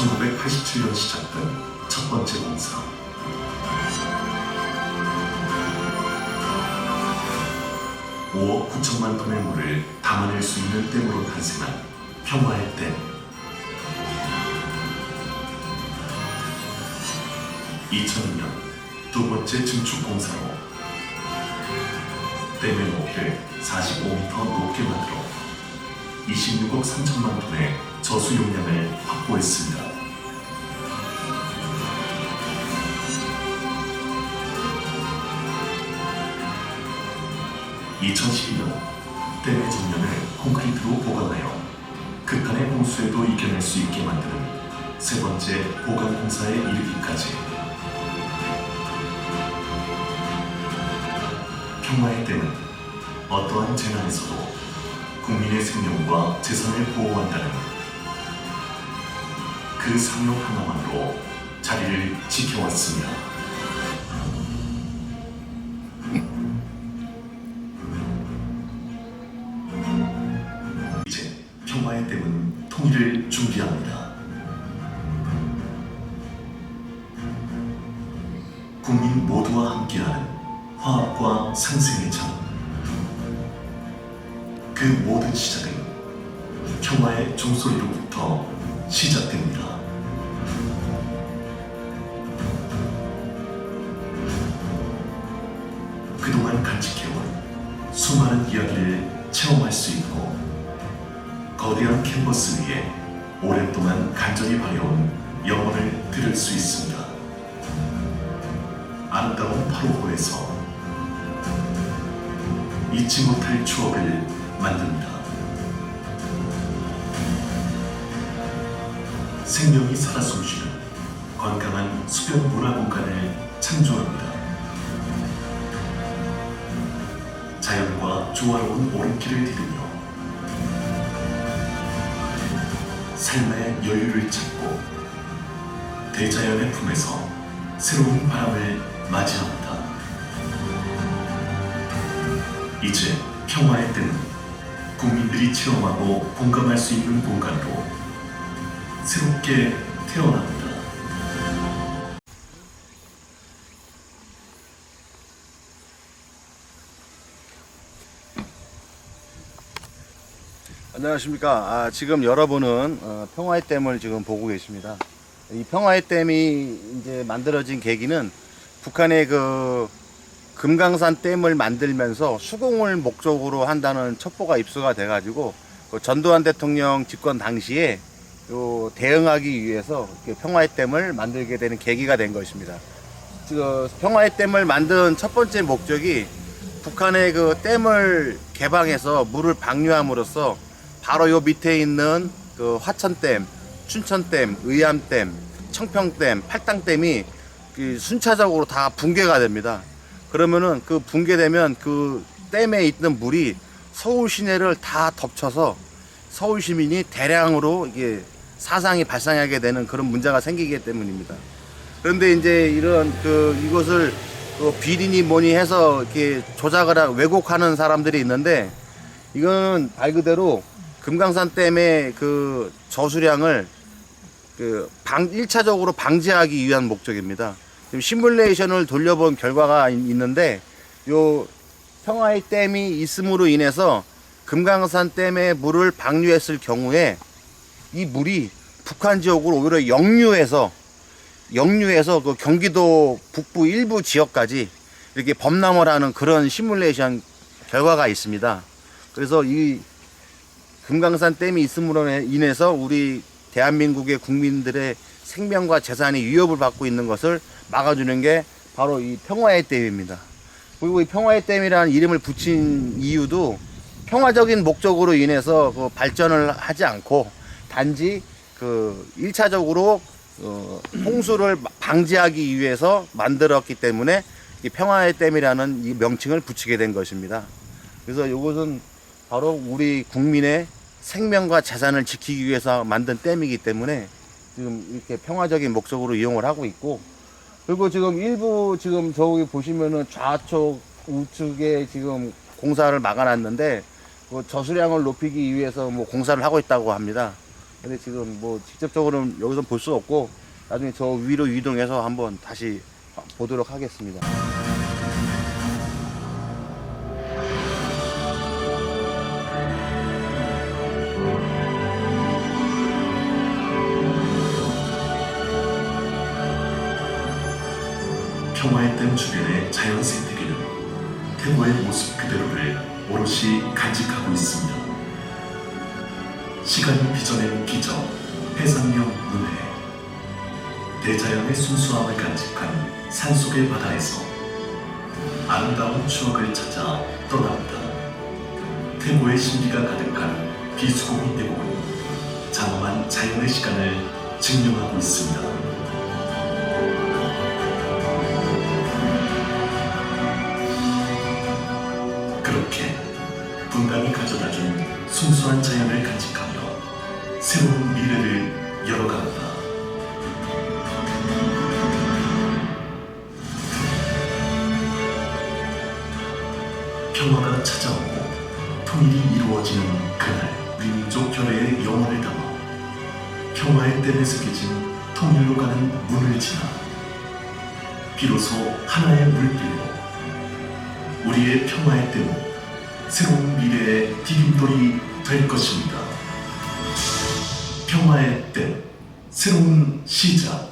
1987년 시작된 첫 번째 공사. 오억 9천만 톤의 물을 담아낼 수 있는 댐으로 탄생한 평화의 댐. 2002년 두 번째 증축 공사로 댐의 높이를 45m 높게 만들어 26억 3천만 톤의 저수 용량을 확보했습니다. (2012년) 댐의 정면을 콘크리트로 보강하여 극한의 홍수에도 이겨낼 수 있게 만드는 세 번째 보강 공사에 이르기까지 평화의 댐은 어떠한 재난에서도 국민의 생명과 재산을 보호한다는 그 사명 하나만으로 자리를 지켜왔습니다. 평화의 댐은 통일을 준비합니다. 국민 모두와 함께하는 화합과 상생의 정. 그 모든 시작은 평화의 종소리로부터 시작됩니다. 그동안 간직해온 수많은 이야기를 체험할 수 있고 거대한 캔버스 위에 오랫동안 간절히 바래온 영혼을 들을 수 있습니다. 아름다운 파로호에서 잊지 못할 추억을 만듭니다. 생명이 살아 숨쉬는 건강한 수변 문화 공간을 창조합니다. 자연과 조화로운 오름길을 디디며 삶의 여유를 찾고 대자연의 품에서 새로운 바람을 맞이합니다. 이제 평화의 때는 국민들이 체험하고 공감할 수 있는 공간으로 새롭게 태어납니다. 안녕하십니까. 아, 지금 여러분은 어, 평화의 댐을 지금 보고 계십니다. 이 평화의 댐이 이제 만들어진 계기는 북한의 그 금강산 댐을 만들면서 수공을 목적으로 한다는 첩보가 입수가 돼가지고 그 전두환 대통령 집권 당시에 요 대응하기 위해서 평화의 댐을 만들게 되는 계기가 된 것입니다. 그 평화의 댐을 만든 첫 번째 목적이 북한의 그 댐을 개방해서 물을 방류함으로써 바로 요 밑에 있는 그 화천댐, 춘천댐, 의암댐, 청평댐, 팔당댐이 그 순차적으로 다 붕괴가 됩니다. 그러면은 그 붕괴되면 그 댐에 있는 물이 서울 시내를 다 덮쳐서 서울 시민이 대량으로 이게 사상이 발생하게 되는 그런 문제가 생기기 때문입니다. 그런데 이제 이런 그 이것을 그 비리니 뭐니 해서 이렇게 조작을 하, 왜곡하는 사람들이 있는데 이거는 말 그대로 금강산 댐의 그 저수량을 그 방, 1차적으로 방지하기 위한 목적입니다. 지금 시뮬레이션을 돌려본 결과가 있- 있는데 요 평화의 댐이 있음으로 인해서 금강산 댐에 물을 방류했을 경우에 이 물이 북한 지역으로 오히려 역류해서 역류해서 그 경기도 북부 일부 지역까지 이렇게 범람을 하는 그런 시뮬레이션 결과가 있습니다. 그래서 이 금강산 댐이 있음으로 인해서 우리 대한민국의 국민들의 생명과 재산이 위협을 받고 있는 것을 막아주는 게 바로 이 평화의 댐입니다. 그리고 이 평화의 댐이라는 이름을 붙인 이유도 평화적인 목적으로 인해서 그 발전을 하지 않고 단지 그 1차적으로 어, 홍수를 방지하기 위해서 만들었기 때문에 이 평화의 댐이라는 이 명칭을 붙이게 된 것입니다. 그래서 이것은 바로 우리 국민의 생명과 재산을 지키기 위해서 만든 댐이기 때문에 지금 이렇게 평화적인 목적으로 이용을 하고 있고 그리고 지금 일부 지금 저기 보시면은 좌측 우측에 지금 공사를 막아놨는데 그 저수량을 높이기 위해서 뭐 공사를 하고 있다고 합니다. 근데 지금 뭐 직접적으로는 여기서 볼 수 없고 나중에 저 위로 이동해서 한번 다시 보도록 하겠습니다. 평화의 댐 주변의 자연 생태계는 태고의 모습 그대로를 오롯이 간직하고 있습니다. 시간이 빚어낸 기적, 해상력 문해, 대자연의 순수함을 간직한 산속의 바다에서 아름다운 추억을 찾아 떠납니다. 태고의 신비가 가득한 비수공이 대목은 장엄한 자연의 시간을 증명하고 있습니다. 그렇게 분당이 가져다준 순수한 자연을 간직하며 새로운 미래를 열어갑니다. 평화가 찾아오고 통일이 이루어지는 그날 민족 결의의 영혼을 담아 평화의 댐에 새겨진 통일로 가는 문을 지나 비로소 하나의 물길로 우리의 평화의 뜸, 새로운 미래의 디딤돌이 될 것입니다. 평화의 뜸, 새로운 시작.